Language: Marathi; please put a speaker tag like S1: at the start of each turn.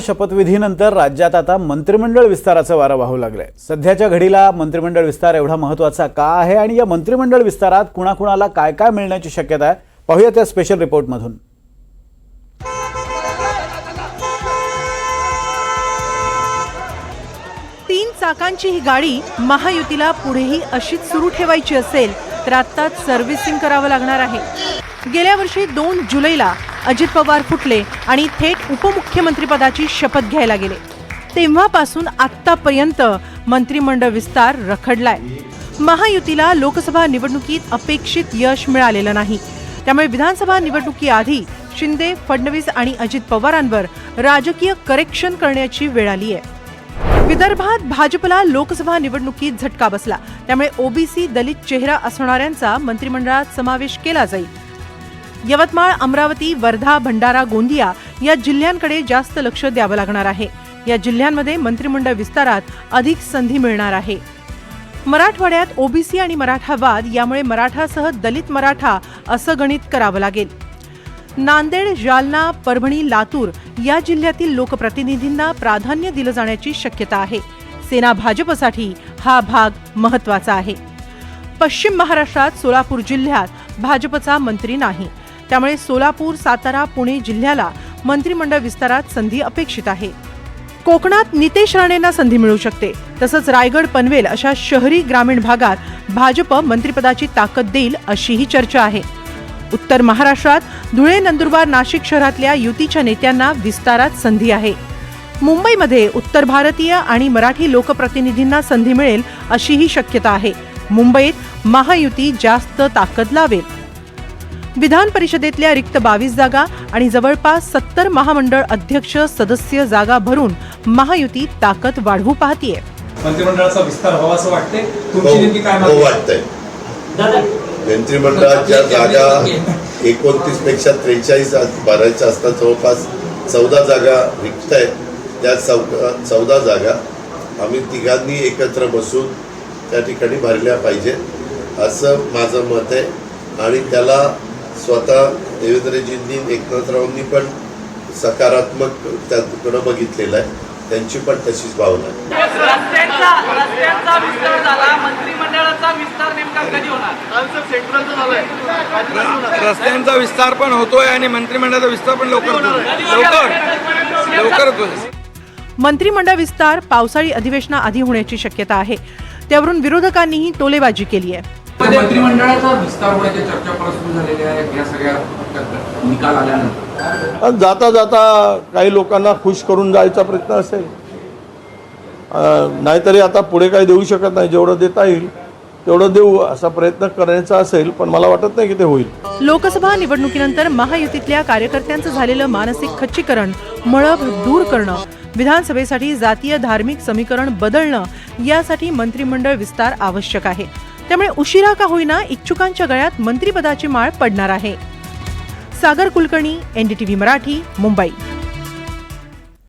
S1: शपथविधीनंतर राज्यात आता मंत्रिमंडळ विस्ताराचं वारं वाहू लागलंय. सध्याच्या घडीला मंत्रिमंडळ विस्तार एवढा महत्त्वाचा का आहे आणि या मंत्रिमंडळ विस्तारात कुणाकुणाला काय काय मिळण्याची शक्यता आहे? पाहूया त्या स्पेशल रिपोर्टमधून
S2: तीन चाकांची ही गाडी महायुतीला पुढेही अशीच सुरू ठेवायची असेल तर आत्ताच सर्व्हिसिंग करावं लागणार आहे. गेल्या वर्षी दोन जुलैला अजित पवार फुटले आणि थेट उपमुख्यमंत्रीपदाची शपथ घ्यायला गेले. तेव्हापासून आत्तापर्यंत मंत्रिमंडळ विस्तार रखडलाय. महायुतीला लोकसभा निवडणुकीत अपेक्षित यश मिळालेलं नाही. त्यामुळे विधानसभा निवडणुकीआधी शिंदे फडणवीस आणि अजित पवारांवर राजकीय करेक्शन करण्याची वेळ आली आहे विदर्भात भाजपला लोकसभा निवडणुकीत झटका बसला. त्यामुळे ओबीसी दलित चेहरा असणाऱ्यांचा मंत्रिमंडळात समावेश केला जाईल. यवतमाळ अमरावती वर्धा भंडारा गोंदिया या जिल्ह्यांकडे जास्त लक्ष द्यावं लागणार आहे. या जिल्ह्यांमध्ये मंत्रिमंडळ विस्तारात अधिक संधी मिळणार आहे. मराठवाड्यात ओबीसी आणि मराठावाद यामुळे मराठासह दलित मराठा असं गणित करावं लागेल. नांदेड जालना परभणी लातूर या जिल्ह्यातील लोकप्रतिनिधींना प्राधान्य दिलं जाण्याची शक्यता आहे. सेना भाजपसाठी हा भाग महत्त्वाचा आहे. पश्चिम महाराष्ट्रात सोलापूर जिल्ह्यात भाजपचा मंत्री नाही. त्यामुळे सोलापूर सातारा पुणे जिल्ह्याला मंत्रिमंडळ विस्तारात संधी अपेक्षित आहे. कोकणात नितेश राणेंना संधी मिळू शकते. तसंच रायगड पनवेल अशा शहरी ग्रामीण भागात भाजप मंत्रिपदाची ताकद देईल अशीही चर्चा आहे. उत्तर महाराष्ट्रात धुळे नंदुरबार नाशिक शहरातल्या युतीच्या नेत्यांना विस्तारात संधी आहे. मुंबईमध्ये उत्तर भारतीय आणि मराठी लोकप्रतिनिधींना संधी मिळेल अशीही शक्यता आहे. मुंबईत महायुती जास्त ताकद लावेल. विधान परिषदेतल्या रिक्त बावीस जागा आणि जवळपास सत्तर महामंडळ अध्यक्ष सदस्य जागा भरून महायुती ताकद वाढवू पाहतीये.
S3: मंत्रिमंडळाचा विस्तार व्हावा असं वाटते तुमची
S4: हो
S3: नेमकी काय
S4: हो
S3: मागणी?
S4: वाटतंय. मंत्रिमंडळात ज्या जागा एकोणतीसपेक्षा त्रेचाळीस भरायच्या असतात जवळपास चौदा जागा रिक्त आहेत. त्या चौदा चौदा जागा आम्ही तिघांनी एकत्र बसून त्या ठिकाणी भरल्या पाहिजेत असं माझं मत आहे. आणि त्याला स्वतः देवेंद्रजींनी एकनाथरावांनी पण सकारात्मक त्याकडं बघितलेलं आहे. त्यांची पण तशीच भावना आहे.
S5: रस्त्यांचा रस्त्यांचा विस्तार झाला. मंत्रिमंडळाचा विस्तार नेमका कधी होणार?
S6: रस्त्यांचा विस्तार पण होतोय आणि मंत्रिमंडळाचा विस्तार पण लवकर. लवकर. लवकर. होतोय
S2: मंत्रिमंडळ विस्तार पावसाळी अधिवेशनाआधी होण्याची शक्यता आहे. त्यावरून विरोधकांनीही टोलेबाजी केली आहे.
S7: मंत्रिमंडळाचा विस्तार होण्याच्या चर्चा परत सुरू झालेल्या आहेत या सगळ्या निकाल आल्यानंतर.
S8: आणि जाता जाता काही लोकांना खुश करून जायचा प्रयत्न असेल. नाहीतरी आता पुढे काही देऊ शकत नाही जेवढं देता येईल तेवढं देऊ असा प्रयत्न करण्याचा असेल पण मला वाटत नाही की ते होईल.
S2: लोकसभा निवडणुकीनंतर महायुतीतल्या कार्यकर्त्यांचं झालेलं मानसिक खच्चीकरण मळभ दूर करणं विधानसभेसाठी जातीय धार्मिक समीकरण बदलणं यासाठी मंत्रिमंडळ विस्तार आवश्यक आहे. त्यामुळे उशिरा का होईना इच्छुकांच्या गळ्यात मंत्रिपदाची माळ पडणार आहे. सागर कुलकर्णी एनडीटीव्ही मराठी मुंबई.